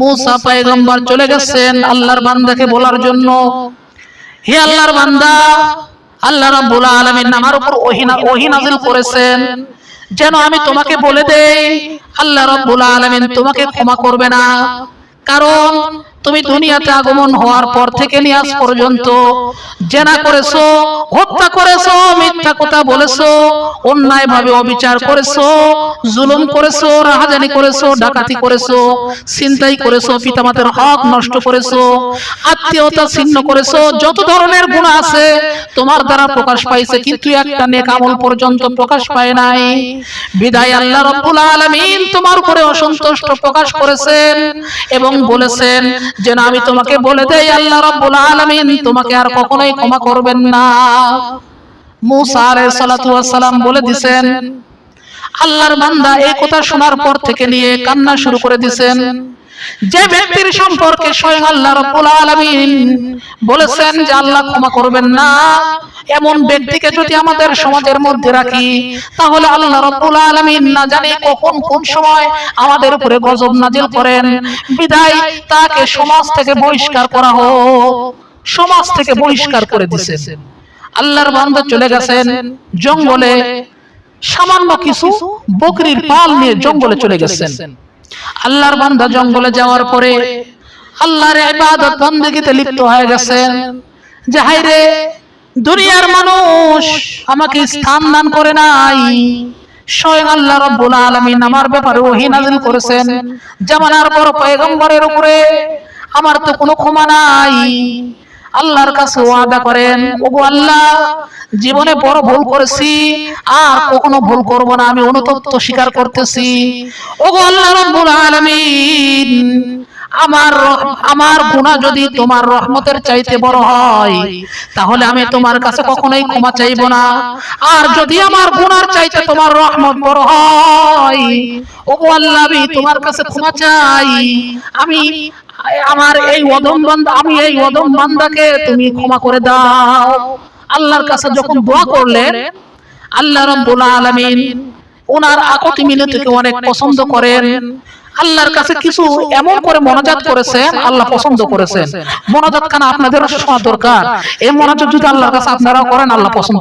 মুসা পায়গম্বর চলে গেছেন আল্লাহর বান্দাকে বলার জন্য। হে আল্লাহর বান্দা, আল্লাহ রাব্বুল আলামিন আমার উপর ওহি নাযিল করেছেন। যেন আমি তোমাকে বলে দেই, আল্লাহ রাব্বুল আলামিন তোমাকে ক্ষমা করবে না। কারণ তুমি দুনিয়াতে আগমন হওয়ার পর থেকে নিয়ে আজ পর্যন্ত জেনা করেছ হত্যা করেছ মিথ্যা কথা বলেছ অন্যায় ভাবে অবিচার করেছ জুলুম করেছ রাহাজানি করেছ ডাকাতি করেছ চিন্তাই করেছ পিতামাতার হক নষ্ট করেছ আত্মীয়তা ছিন্ন করেছ যত ধরনের গুণ আছে তোমার দ্বারা প্রকাশ পাইছে কিন্তু একটা নেক আমল পর্যন্ত প্রকাশ পায় নাই। বিদায় আল্লাহ রাব্বুল আলামিন তোমার উপরে অসন্তুষ্ট প্রকাশ করেছেন এবং বলেছেন যে না আমি তোমাকে বলে দেই আল্লাহ রব্বুল আলামিন তোমাকে আর কখনোই ক্ষমা করবেন না। মুসা আলাইহিস সালাতু ওয়াস সালাম বলে দিবেন আল্লাহর বান্দা এই কথা শোনার পর থেকে নিয়ে কান্না শুরু করে দিবেন যে ব্যক্তির সম্পর্কে স্বয়ং আল্লাহ রাব্বুল আলামিন বলেছেন যে আল্লাহ ক্ষমা করবেন না, এমন ব্যক্তিকে যদি আমাদের সমাজের মধ্যে রাখি, তাহলে আল্লাহ রাব্বুল আলামিন না জানি কখন কোন সময় আমাদের উপরে গজব নাজিল করেন। বিদায় তাকে সমাজ থেকে বহিষ্কার করা হোক, সমাজ থেকে বহিষ্কার করে দিয়েছেন আল্লাহর বান্দা চলে গেছেন জঙ্গলে, সামান্য কিছু বকরির পাল নিয়ে জঙ্গলে চলে গেছেন। আল্লাহর বান্দা জঙ্গলে যাওয়ার পরে আল্লাহর ইবাদত বন্দেগীতে লিপ্ত হয়ে গেছেন। যে হায়রে দুনিয়ার মানুষ আমাকে স্থান দান করে নাই। স্বয়ং আল্লাহ রাব্বুল আলামিন আমার ব্যাপারে ওহী নাযিল করেছেন। জামানার পর পয়গম্বরের উপরে আমার তো কোনো ক্ষমা নাই। আল্লাহর কাছে ওয়াদা করেন, ওগো আল্লাহ, জীবনে বড় ভুল করেছি, আর কখনো ভুল করব না, আমি অনুতপ্ত স্বীকার করতেছি। ওগো আল্লাহ রাব্বুল আলামিন আমার আমার গুনাহ যদি তোমার রহমতের চাইতে বড় হয়, তাহলে আমি তোমার কাছে কখনোই ক্ষমা চাইব না। আর যদি আমার গুনার চাইতে তোমার রহমত বড় হয় ওগো আল্লাহ, আমি তোমার কাছে ক্ষমা চাই। আমি, আমার এই অদম বান্দা, আমি এই অদম বান্দাকে তুমি ক্ষমা করে দাও। আল্লাহর কাছে যখন দোয়া করলেন, আল্লাহ রাব্বুল আলামিন, ওনার আকতি মিনতিকে অনেক পছন্দ করেন। আল্লাহর কাছে কিছু এমন করে মনাজাত করেছেন আল্লাহ পছন্দ করেছেন। মনাজাত খানা আপনাদের দরকার। এই মনাজাত যদি আল্লাহর কাছে আপনারা করেন আল্লাহ পছন্দ